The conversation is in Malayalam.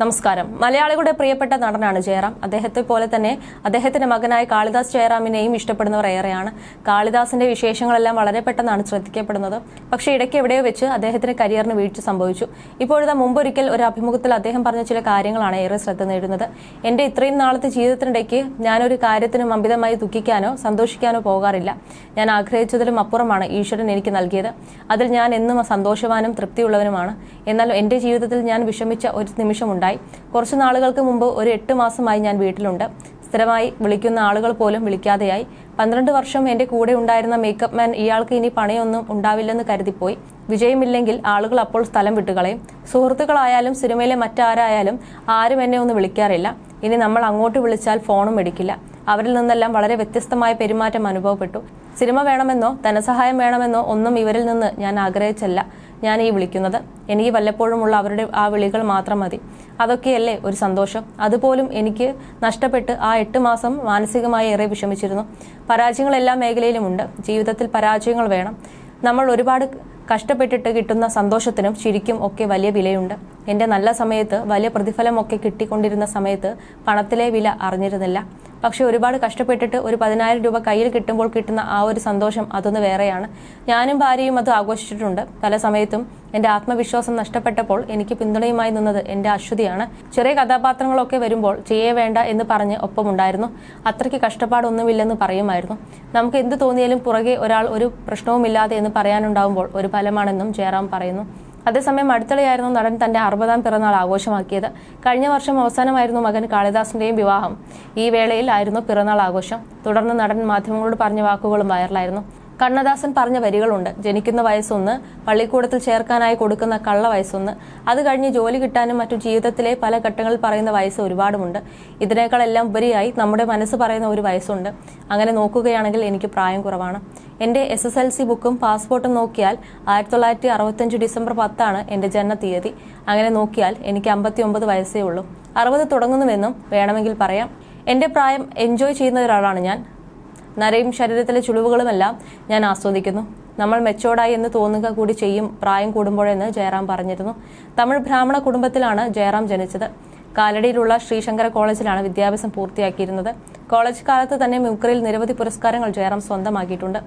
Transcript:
നമസ്കാരം. മലയാളികളുടെ പ്രിയപ്പെട്ട നടനാണ് ജയറാം. അദ്ദേഹത്തെ പോലെ തന്നെ അദ്ദേഹത്തിന്റെ മകനായ കാളിദാസ് ജയറാമിനെയും ഇഷ്ടപ്പെടുന്നവർ ഏറെയാണ്. കാളിദാസിന്റെ വിശേഷങ്ങളെല്ലാം വളരെ പെട്ടെന്നാണ് ശ്രദ്ധിക്കപ്പെടുന്നത്. പക്ഷേ ഇടയ്ക്ക് എവിടെയോ വെച്ച് അദ്ദേഹത്തിന്റെ കരിയറിന് വീഴ്ച സംഭവിച്ചു. ഇപ്പോഴത്തെ മുമ്പൊരിക്കൽ ഒരു അഭിമുഖത്തിൽ അദ്ദേഹം പറഞ്ഞ ചില കാര്യങ്ങളാണ് ഏറെ ശ്രദ്ധ നേടുന്നത്. എന്റെ ഇത്രയും നാളത്തെ ജീവിതത്തിനിടയ്ക്ക് ഞാനൊരു കാര്യത്തിനും അമിതമായി ദുഃഖിക്കാനോ സന്തോഷിക്കാനോ പോകാറില്ല. ഞാൻ ആഗ്രഹിച്ചതിലും അപ്പുറമാണ് ഈശ്വരൻ എനിക്ക് നൽകിയത്. അതിൽ ഞാൻ എന്നും സന്തോഷവാനും തൃപ്തിയുള്ളവനുമാണ്. എന്നാൽ എന്റെ ജീവിതത്തിൽ ഞാൻ വിഷമിച്ച ഒരു നിമിഷമുണ്ടായി കുറച്ചു നാളുകൾക്ക് മുമ്പ് ഒരു എട്ട് മാസമായി ഞാൻ വീട്ടിലുണ്ട്. സ്ഥിരമായി വിളിക്കുന്ന ആളുകൾ പോലും വിളിക്കാതെയായി. പന്ത്രണ്ട് വർഷം എന്റെ കൂടെ ഉണ്ടായിരുന്ന മേക്കപ്പ് മാൻ ഇയാൾക്ക് ഇനി പണിയൊന്നും ഉണ്ടാവില്ലെന്ന് കരുതിപ്പോയി. വിജയമില്ലെങ്കിൽ ആളുകൾ അപ്പോൾ സ്ഥലം വിട്ടുകളയും. സുഹൃത്തുക്കളായാലും സിനിമയിലെ മറ്റാരായാലും ആരും എന്നെ ഒന്ന് വിളിക്കാറില്ല. ഇനി നമ്മൾ അങ്ങോട്ട് വിളിച്ചാൽ ഫോണും എടുക്കില്ല. അവരിൽ നിന്നെല്ലാം വളരെ വ്യത്യസ്തമായ പെരുമാറ്റം അനുഭവപ്പെട്ടു. സിനിമ വേണമെന്നോ ധനസഹായം വേണമെന്നോ ഒന്നും ഇവരിൽ നിന്ന് ഞാൻ ആഗ്രഹിച്ചല്ല. ഞാൻ ഈ വിളിക്കുന്നത്. എനിക്ക് വല്ലപ്പോഴുമുള്ള അവരുടെ ആ വിളികൾ മാത്രം മതി. അതൊക്കെയല്ലേ ഒരു സന്തോഷം. അതുപോലും എനിക്ക് നഷ്ടപ്പെട്ട് ആ എട്ട് മാസം മാനസികമായി ഏറെ വിഷമിച്ചിരുന്നു. പരാജയങ്ങൾ എല്ലാ മേഖലയിലുമുണ്ട്. ജീവിതത്തിൽ പരാജയങ്ങൾ വേണം. നമ്മൾ ഒരുപാട് കഷ്ടപ്പെട്ടിട്ട് കിട്ടുന്ന സന്തോഷത്തിനും ശരിക്കും ഒക്കെ വലിയ വിലയുണ്ട്. എന്റെ നല്ല സമയത്ത് വലിയ പ്രതിഫലമൊക്കെ കിട്ടിക്കൊണ്ടിരുന്ന സമയത്ത് പണത്തിലെ വില അറിഞ്ഞിരുന്നില്ല. പക്ഷെ ഒരുപാട് കഷ്ടപ്പെട്ടിട്ട് ഒരു പതിനായിരം രൂപ കയ്യിൽ കിട്ടുമ്പോൾ കിട്ടുന്ന ആ ഒരു സന്തോഷം അതൊന്ന് വേറെയാണ്. ഞാനും ഭാര്യയും അത് ആഘോഷിച്ചിട്ടുണ്ട്. പല സമയത്തും എന്റെ ആത്മവിശ്വാസം നഷ്ടപ്പെട്ടപ്പോൾ എനിക്ക് പിന്തുണയുമായി നിന്നത് എന്റെ അശ്വതിയാണ്. ചെറിയ കഥാപാത്രങ്ങളൊക്കെ വരുമ്പോൾ ചെയ്യേ വേണ്ട എന്ന് പറഞ്ഞ് ഒപ്പമുണ്ടായിരുന്നു. അത്രയ്ക്ക് കഷ്ടപ്പാടൊന്നുമില്ലെന്ന് പറയുമായിരുന്നു. നമുക്ക് എന്ത് തോന്നിയാലും പുറകെ ഒരാൾ ഒരു പ്രശ്നവുമില്ലാതെ എന്ന് പറയാനുണ്ടാവുമ്പോൾ ഒരു ഫലമാണെന്നും ജയറാം പറയുന്നു. അതേസമയം അടുത്തിടെയായിരുന്നു നടൻ തന്റെ അറുപതാം പിറന്നാൾ ആഘോഷമാക്കിയത്. കഴിഞ്ഞ വർഷം അവസാനമായിരുന്നു മകൻ കാളിദാസിന്റെയും വിവാഹം. ഈ വേളയിൽ ആയിരുന്നു പിറന്നാൾ ആഘോഷം. തുടർന്ന് നടൻ മാധ്യമങ്ങളോട് പറഞ്ഞ വാക്കുകളും വൈറലായിരുന്നു. കണ്ണദാസൻ പറഞ്ഞ വരികളുണ്ട്. ജനിക്കുന്ന വയസ്സൊന്ന് പള്ളിക്കൂടത്തിൽ ചേർക്കാനായി കൊടുക്കുന്ന കള്ള വയസ്സൊന്ന്. അത് കഴിഞ്ഞ് ജോലി കിട്ടാനും മറ്റു ജീവിതത്തിലെ പല ഘട്ടങ്ങളിൽ പറയുന്ന വയസ്സ് ഒരുപാടുമുണ്ട്. ഇതിനേക്കാളെല്ലാം ഉപരിയായി നമ്മുടെ മനസ്സ് പറയുന്ന ഒരു വയസ്സുണ്ട്. അങ്ങനെ നോക്കുകയാണെങ്കിൽ എനിക്ക് പ്രായം കുറവാണ്. എന്റെ എസ് എസ് എൽ സി ബുക്കും പാസ്പോർട്ടും നോക്കിയാൽ ആയിരത്തി തൊള്ളായിരത്തി അറുപത്തഞ്ച് ഡിസംബർ പത്താണ് എന്റെ തീയതി അങ്ങനെ നോക്കിയാൽ എനിക്ക് അമ്പത്തി ഒമ്പത് വയസ്സേ ഉള്ളൂ. അറുപത് തുടങ്ങുന്നുവെന്നും വേണമെങ്കിൽ പറയാം. എന്റെ പ്രായം എൻജോയ് ചെയ്യുന്ന ഒരാളാണ് ഞാൻ. നരയും ശരീരത്തിലെ ചുളിവുകളുമെല്ലാം ഞാൻ ആസ്വദിക്കുന്നു. നമ്മൾ മെച്ചോർഡായി എന്ന് തോന്നുക കൂടി ചെയ്യും പ്രായം കൂടുമ്പോഴെന്ന് ജയറാം പറഞ്ഞിരുന്നു. തമിഴ് ബ്രാഹ്മണ കുടുംബത്തിലാണ് ജയറാം ജനിച്ചത്. കാലടിയിലുള്ള ശ്രീശങ്കര കോളേജിലാണ് വിദ്യാഭ്യാസം പൂർത്തിയാക്കിയിരുന്നത്. കോളേജ് കാലത്ത് തന്നെ മിമിക്രിയിൽ നിരവധി പുരസ്കാരങ്ങൾ ജയറാം സ്വന്തമാക്കിയിട്ടുണ്ട്.